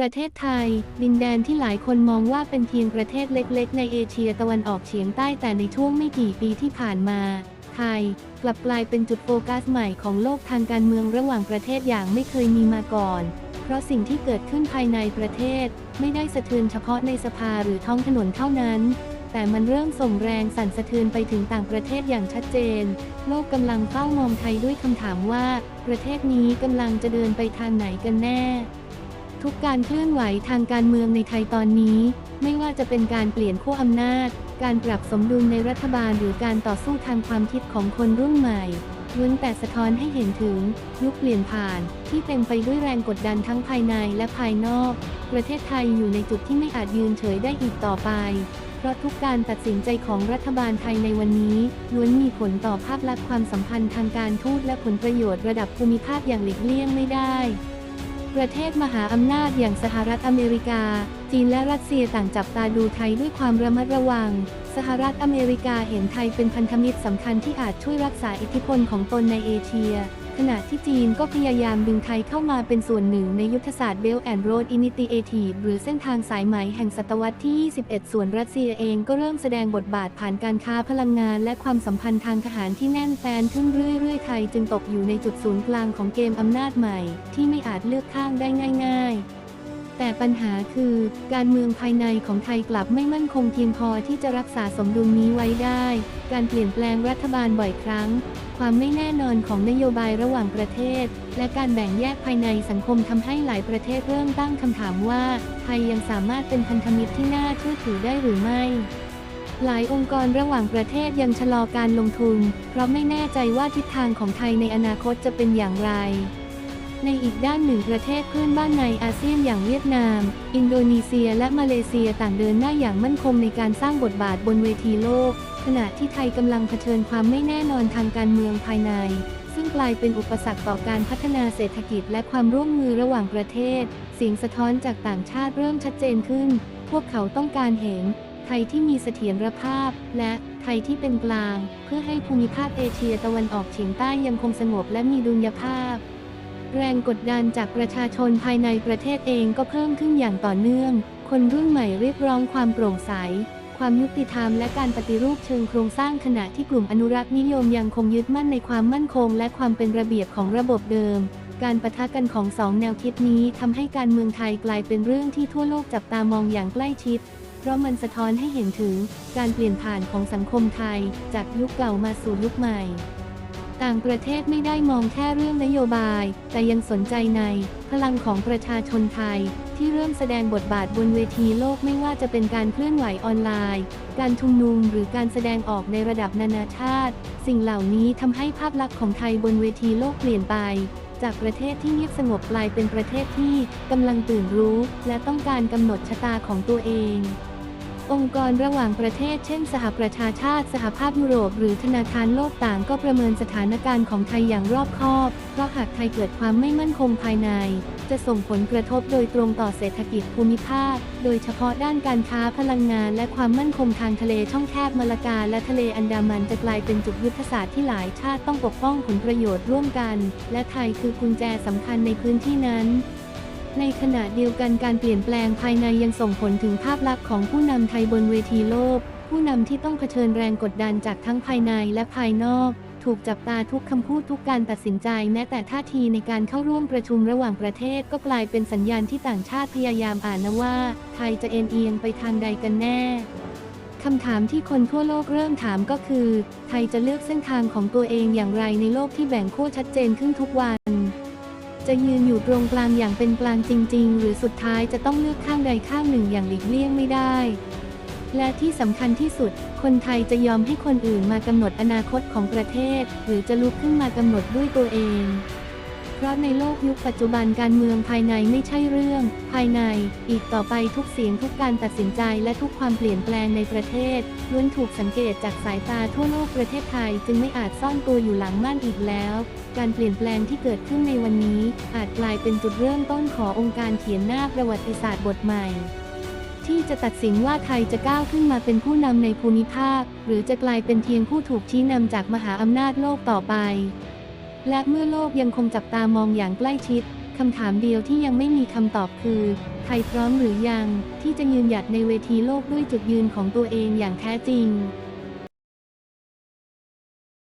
ประเทศไทย ดินแดนที่หลายคนมองว่าเป็นเพียงประเทศเล็กๆ ในเอเชียตะวันออกเฉียงใต้แต่ในช่วงไม่กี่ปีที่ผ่านมา ไทย กลับกลายเป็นจุดโฟกัสใหม่ของโลกทางการเมืองระหว่างประเทศอย่างไม่เคยมีมาก่อน เพราะสิ่งที่เกิดขึ้นภายในประเทศ ไม่ได้สะเทือนเฉพาะในสภาหรือท้องถนนเท่านั้น แต่มันเริ่มส่งแรงสั่นสะเทือนไปถึงต่างประเทศอย่างชัดเจน โลกกำลังเฝ้ามองไทยด้วยคำถามว่า ประเทศนี้กำลังจะเดินไปทางไหนกันแน่ ทุกการเคลื่อนไหวทางการเมืองในไทยตอนนี้ ไม่ว่าจะเป็นการเปลี่ยนขั้วอำนาจ การปรับสมดุลในรัฐบาลหรือการต่อสู้ทางความคิดของคนรุ่นใหม่ล้วนแต่สะท้อนให้เห็นถึง ยุคเปลี่ยนผ่าน ที่เต็มไปด้วยแรงกดดันทั้งภายในและภายนอก ประเทศไทยอยู่ในจุดที่ไม่อาจยืนเฉยได้อีกต่อไป เพราะทุกการตัดสินใจของรัฐบาลไทยในวันนี้ล้วนมีผลต่อภาพลักษณ์ความสัมพันธ์ทางการทูตและผลประโยชน์ระดับภูมิภาคอย่างหลีกเลี่ยงไม่ได้ ประเทศมหาอำนาจอย่างสหรัฐอเมริกาจีนและรัสเซียต่างจับตาดูไทยด้วยความระมัดระวัง สหรัฐอเมริกาเห็นไทยเป็นพันธมิตรสำคัญที่อาจช่วยรักษาอิทธิพลของตนในเอเชีย ขณะที่จีนก็พยายามดึงไทยเข้ามาเป็นส่วนหนึ่งในยุทธศาสตร์ Belt and Road Initiative หรือเส้นทางสายไหมแห่งศตวรรษที่ 21 ส่วนรัสเซียเองก็เริ่มแสดงบทบาทผ่านการค้าพลังงาน และความสัมพันธ์ทางทหารที่แน่นแฟนขึ้นเรื่อยๆไทยจึงตกอยู่ในจุดศูนย์กลางของเกมอำนาจใหม่ ที่ไม่อาจเลือกข้างได้ง่าย ๆ แต่ปัญหาคือการเมืองภายในของไทยกลับไม่มั่นคงเพียงพอที่จะรักษาสมดุลนี้ไว้ได้ การเปลี่ยนแปลงรัฐบาลบ่อยครั้ง ความไม่แน่นอนของนโยบายระหว่างประเทศ และการแบ่งแยกภายในสังคมทำให้หลายประเทศเริ่มตั้งคำถามว่า ไทยยังสามารถเป็นพันธมิตรที่น่าเชื่อถือได้หรือไม่หลายองค์กรระหว่างประเทศยังชะลอการลงทุน เพราะไม่แน่ใจว่าทิศทางของไทยในอนาคตจะเป็นอย่างไร ในอีกด้านหนึ่งประเทศเพื่อนบ้านในอาเซียนอย่างเวียดนาม อินโดนีเซียและมาเลเซียต่างเดินหน้าอย่างมั่นคงในการสร้างบทบาทบนเวทีโลก ขณะที่ไทยกำลังเผชิญความไม่แน่นอนทางการเมืองภายใน ซึ่งกลายเป็นอุปสรรคต่อการพัฒนาเศรษฐกิจและความร่วมมือระหว่างประเทศ เสียงสะท้อนจากต่างชาติเริ่มชัดเจนขึ้น พวกเขาต้องการเห็น ไทยที่มีเสถียรภาพ และไทยที่เป็นกลาง เพื่อให้ภูมิภาคเอเชียตะวันออกเฉียงใต้ยังคงสงบและมีดุลยภาพ แรงกดดันจากประชาชนภายในประเทศเองก็เพิ่มขึ้นอย่างต่อเนื่อง คนรุ่นใหม่เรียกร้องความโปร่งใส ความยุติธรรมและการปฏิรูปเชิงโครงสร้างขณะที่กลุ่มอนุรักษ์นิยมยังคงยึดมั่นในความมั่นคง และความเป็นระเบียบของระบบเดิม การปะทะกันของสองแนวคิดนี้ทำให้การเมืองไทยกลายเป็นเรื่องที่ทั่วโลกจับตามองอย่างใกล้ชิดเพราะมันสะท้อนให้เห็นถึงการเปลี่ยนผ่านของสังคมไทย จากยุคเก่ามาสู่ยุคใหม่ ต่างประเทศไม่ได้มองแค่เรื่องนโยบาย แต่ยังสนใจใน พลังของประชาชนไทย ที่เริ่มแสดงบทบาทบนเวทีโลกไม่ว่าจะเป็นการเคลื่อนไหวออนไลน์ การชุมนุมหรือการแสดงออกในระดับนานาชาติ สิ่งเหล่านี้ทำให้ภาพลักษณ์ของไทยบนเวทีโลกเปลี่ยนไปจากประเทศที่เงียบสงบกลายเป็นประเทศที่กำลังตื่นรู้ และต้องการกำหนดชะตาของตัวเอง องค์กรระหว่างประเทศเช่น สหประชาชาติสหภาพยุโรป หรือธนาคารโลกต่างก็ประเมินสถานการณ์ของไทยอย่างรอบคอบ เพราะหากไทยเกิดความไม่มั่นคงภายใน จะส่งผลกระทบโดยตรงต่อเศรษฐกิจภูมิภาค โดยเฉพาะด้านการค้าพลังงาน และความมั่นคงทางทะเลช่องแคบมาลากา และทะเลอันดามันจะกลายเป็นจุดยุทธศาสตร์ที่หลายชาติต้องปกป้องผลประโยชน์ร่วมกัน และไทยคือกุญแจสำคัญในพื้นที่นั้น ในขณะเดียวกันการเปลี่ยนแปลงภายในยังส่งผลถึงภาพลักษณ์ของผู้นำไทยบนเวทีโลก ผู้นำที่ต้องเผชิญแรงกดดันจากทั้งภายในและภายนอก ถูกจับตาทุกคำพูดทุกการตัดสินใจ แม้แต่ท่าทีในการเข้าร่วมประชุมระหว่างประเทศ ก็กลายเป็นสัญญาณที่ต่างชาติพยายามอ่านนะว่า ไทยจะเอ็นเอียงไปทางใดกันแน่คำถามที่คนทั่วโลกเริ่มถามก็คือ ไทยจะเลือกเส้นทางของตัวเองอย่างไรในโลกที่แบ่งขั้วชัดเจนขึ้นทุกวัน จะยืนอยู่ตรงกลางอย่างเป็นกลางจริง ๆ หรือสุดท้ายจะต้องเลือกข้างใดข้างหนึ่งอย่างหลีกเลี่ยงไม่ได้ และที่สำคัญที่สุด คนไทยจะยอมให้คนอื่นมากำหนดอนาคตของประเทศ หรือจะลุกขึ้นมากำหนดด้วยตัวเอง เพราะในโลกยุคปัจจุบันการเมืองภายในไม่ใช่เรื่อง ภายใน อีกต่อไปทุกเสียงทุกการตัดสินใจและทุกความเปลี่ยนแปลงในประเทศล้วนถูกสังเกตจากสายตาทั่วโลกประเทศไทยจึงไม่อาจซ่อนตัวอยู่หลังม่านอีกแล้ว การเปลี่ยนแปลงที่เกิดขึ้นในวันนี้ อาจกลายเป็นจุดเริ่มต้นขององค์การเขียนหน้าประวัติศาสตร์บทใหม่ที่จะตัดสินว่าไทยจะก้าวขึ้นมาเป็นผู้นำในภูมิภาค หรือจะกลายเป็นเพียงผู้ถูกชี้นำจากมหาอำนาจโลกต่อไป และเมื่อโลกยังคงจับตามองอย่างใกล้ชิด คำถามเดียวที่ยังไม่มีคำตอบคือ ไทยพร้อมหรือยัง ที่จะยืนหยัดในเวทีโลกด้วยจุดยืนของตัวเองอย่างแท้จริง